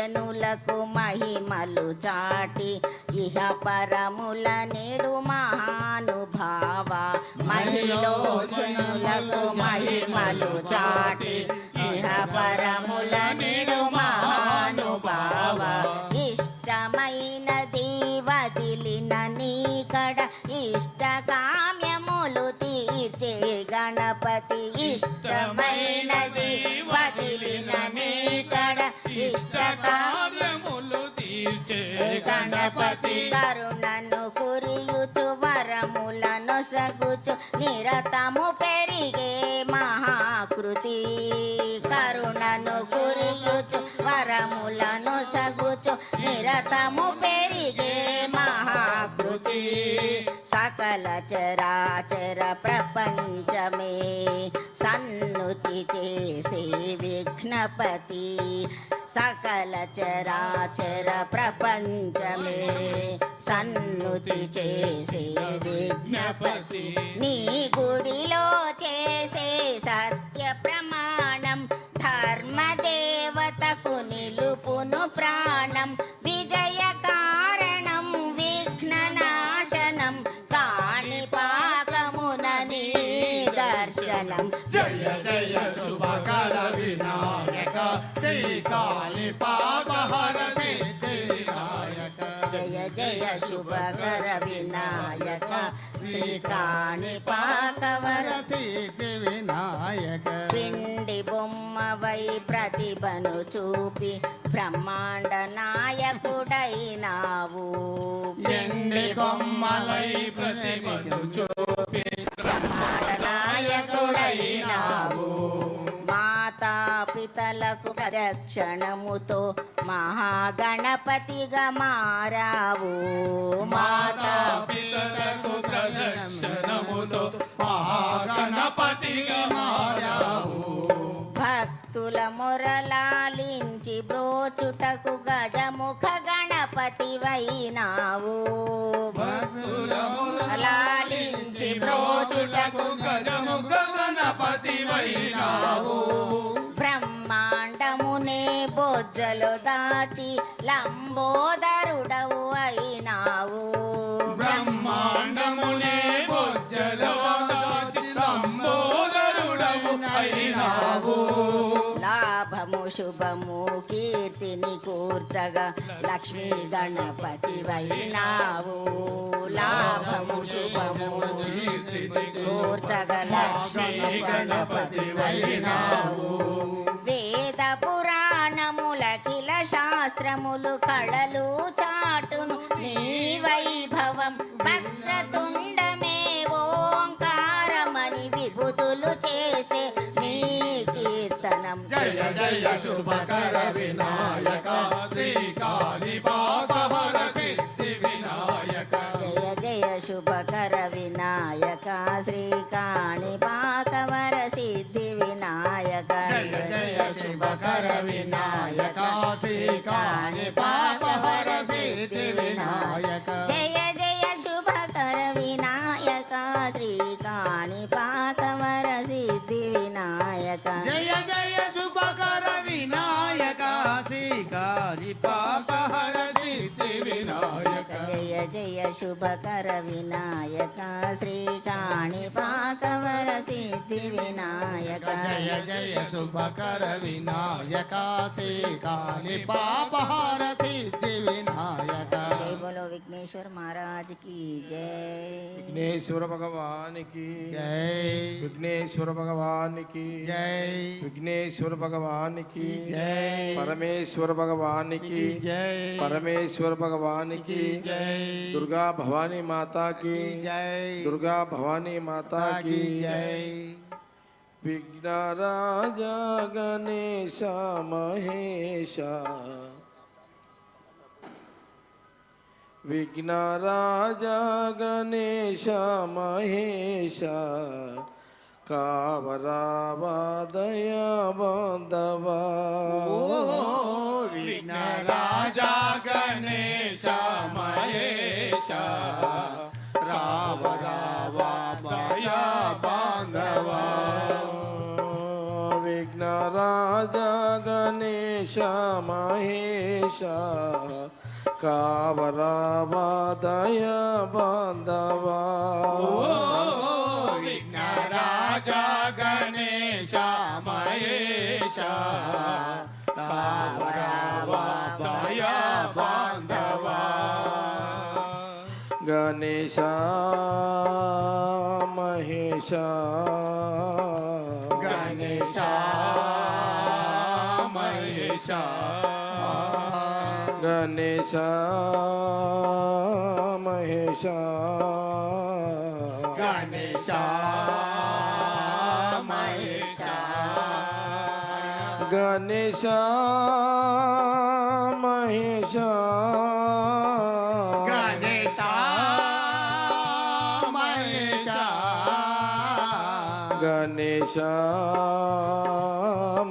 జనులకు మహిమలు చాటి ఇహ పరముల నేడు మహానుభావ. మహిలో జనులకు మహిమలు చాటి ఇహ పరముల నేడు మహానుభావ. ఇష్టమైనది వదిలిన నీకడ ఇష్ట కామ్యములు తీర్చే గణపతి. ఇష్టమైనది వదిలిన కార్యములు తీర్చే గణపతి కరుణను కురియుచు వరములను సగుచు నిరతము పెరిగే మహాకృతి. కరుణను కురియుచు వరములను సగుచు నిరతము పెరిగే మహాకృతి. సకల చరాచర ప్రపంచమే సన్నుతి చేసే విఘ్నపతి. సకల చరాచర ప్రపంచమే సన్నుతి చేసే విజ్ఞపతి. నీ గుడిలో చేసే సత్య ప్రమ శ్రీకాణి పాకవర సిద్ధి వినాయక పిండి బొమ్మవై ప్రతిభను చూపి బ్రహ్మాండ నాయకుడైనావు ఎండి కొమ్మలై ప్రతిమను పితలకు ప్రదక్షిణముతో మహాగణపతిగా మారావు. మాతా పితలకు ప్రదక్షిణముతో మహాగణపతిగా మారావు. భక్తుల మొరలాలించి బ్రోచుటకు గజముఖ గణపతి వైనావు భక్తుల లాలించి బ్రోచుటకు గజముఖ గణపతి వైనావు బ్రహ్మాండమునే బొజ్జలు దాచి లంబోదరుడవు అయినావు. బ్రహ్మాండమునే బొజ్జలో దాచి లంబోదరుడవు అయినావు. లాభము శుభము కీర్తిని కూర్చగా లక్ష్మీ గణపతి వైనావు. లాభము శుభము కూర్చగా లక్ష్మీ గణపతి వైనావు. శాస్త్రములు కళలు చాటును. నీ వైభవం భద్రతుండమే ఓంకారమని విభుతులు చేసే నీ కీర్తనం. జయ జయ శుభకర వినాయక జయ శుభకర వినాయక పాకవర శుభకర వినాయక శ్రీకాళి పాపహర సిద్ధి వినాయక జయ జయ శుభకర వినాయక శ్రీకాణి పాకవర సిద్ధి వినాయక జయ జయ శుభకర వినాయక శ్రీకాళి పాపహర సిద్ధి వినాయక జయ జయ శుభకర వినాయక శ్రీకాణి పాకవర సిద్ధి వినాయక. జయ జయ శుభకర వినాయక శ్రీకాళి పాపహర సిద్ధి వినాయక. బోలో విఘ్నేశ్వర మహారాజ్కి జై. విఘ్నేశ్వర భగవానికి. జై. విఘ్నేశ్వర భగవానికి. జై. విఘ్నేశ్వర భగవానికి. జై. పరమేశ్వర భగవానికి. జై. పరమేశ్వర భగవానికి. జై. दुर्गा भवानी माता की जय। दुर्गा भवानी माता की जय। विघ्न राजा गणेश महेश। विघ्न राजा गणेश महेश। కామరామాదయ బాంధవా విఘ్న రాజా గణేశ మహేశ రామ రామాయ బాంధవా విఘ్న రాజా గణేశ మహేశ కామరామాదయ బాంధవా राजा गणेश महेश दय बान्धवा गणेश महेश गणेश महेश गणेश महेश गणेश गणेश महेश गणेश महेश गणेश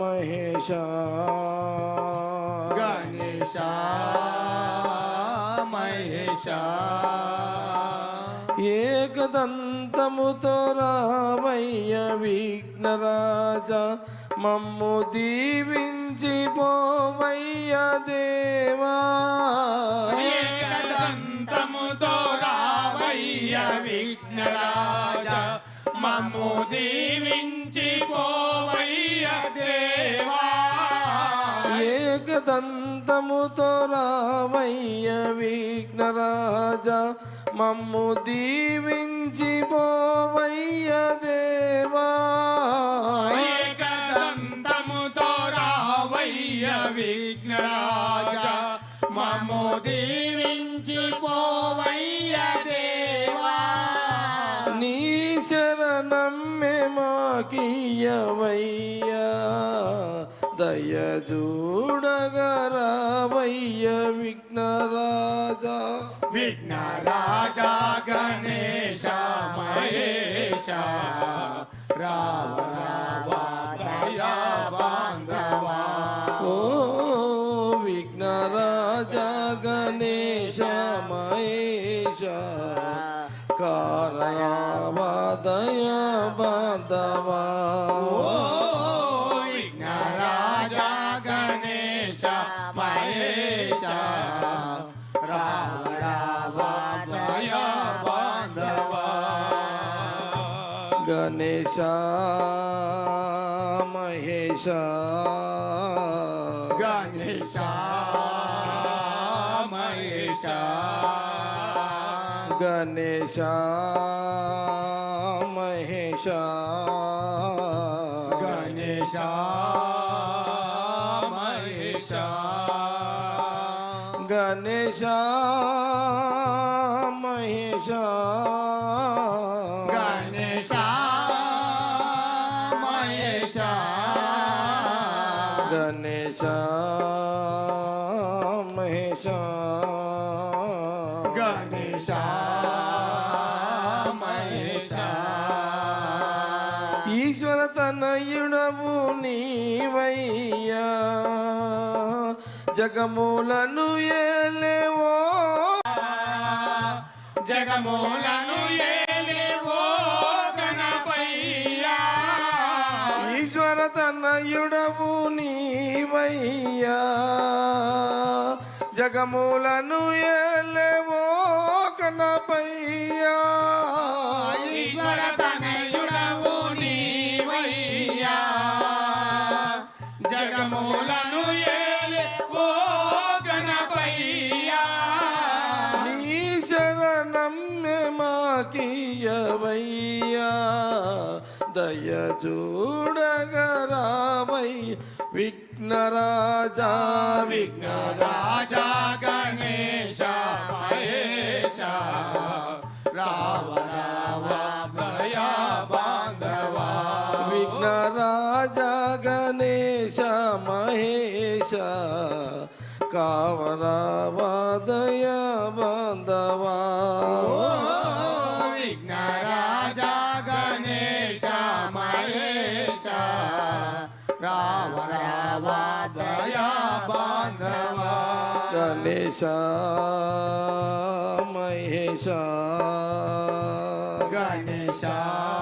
महेश गणेश महेश ఏకదంతముతో రావయ్య విఘ్నరాజ మమ్ము దీవించి పోవయ్య దేవా. ఏకదంతముతో రావయ్య విఘ్నరాజ మమ్ము దీవించి పోవయ్య దేవా. ఏకదంతముతో రావయ్య విఘ్నరాజ మమ్ము దీవించి పోవయ్య దేవా ఏకదంతముతో రావయ్య విఘ్నరాజ. మమ్ము దీవించి పోవయ్య దేవా నీ శరణమ్మె మాకియవయ్యా దయ చూడగరావయ్య విఘ్నరాజా. विघ्नराजा गणेशा महेशा राम रावा दया बान्धवा ओ विघ्नराजा गणेश महेश करावा दया बान्धवा गणेश महेश गणेश महेश गणेश महेश गणेश महेश गणेश महेश మహేశ గణేశ మహేశ ఈశ్వర తనయుడవు నీవయ్యా. జగములను ఏలేవో. జగమూలను ఏలేవో గణపయ్యా. ఈశ్వర తనయుడవు నీవయ్యా. జగములను ఏలేవో కనపయ్యా. ఈశ్వర తనయుడవు నీవయ్యా. జగమూలను ఏలే ఓ గణపయ్యా నీ శరణమ్మె మాకియవయ్యా దయ చూడగరావై విఘ్నరాజా. విఘ్నరా कावरा वादय बांधवा. विघ्नराजा गणेश महेश कावरा वादय बांधवा. गणेश महेश। गणेशा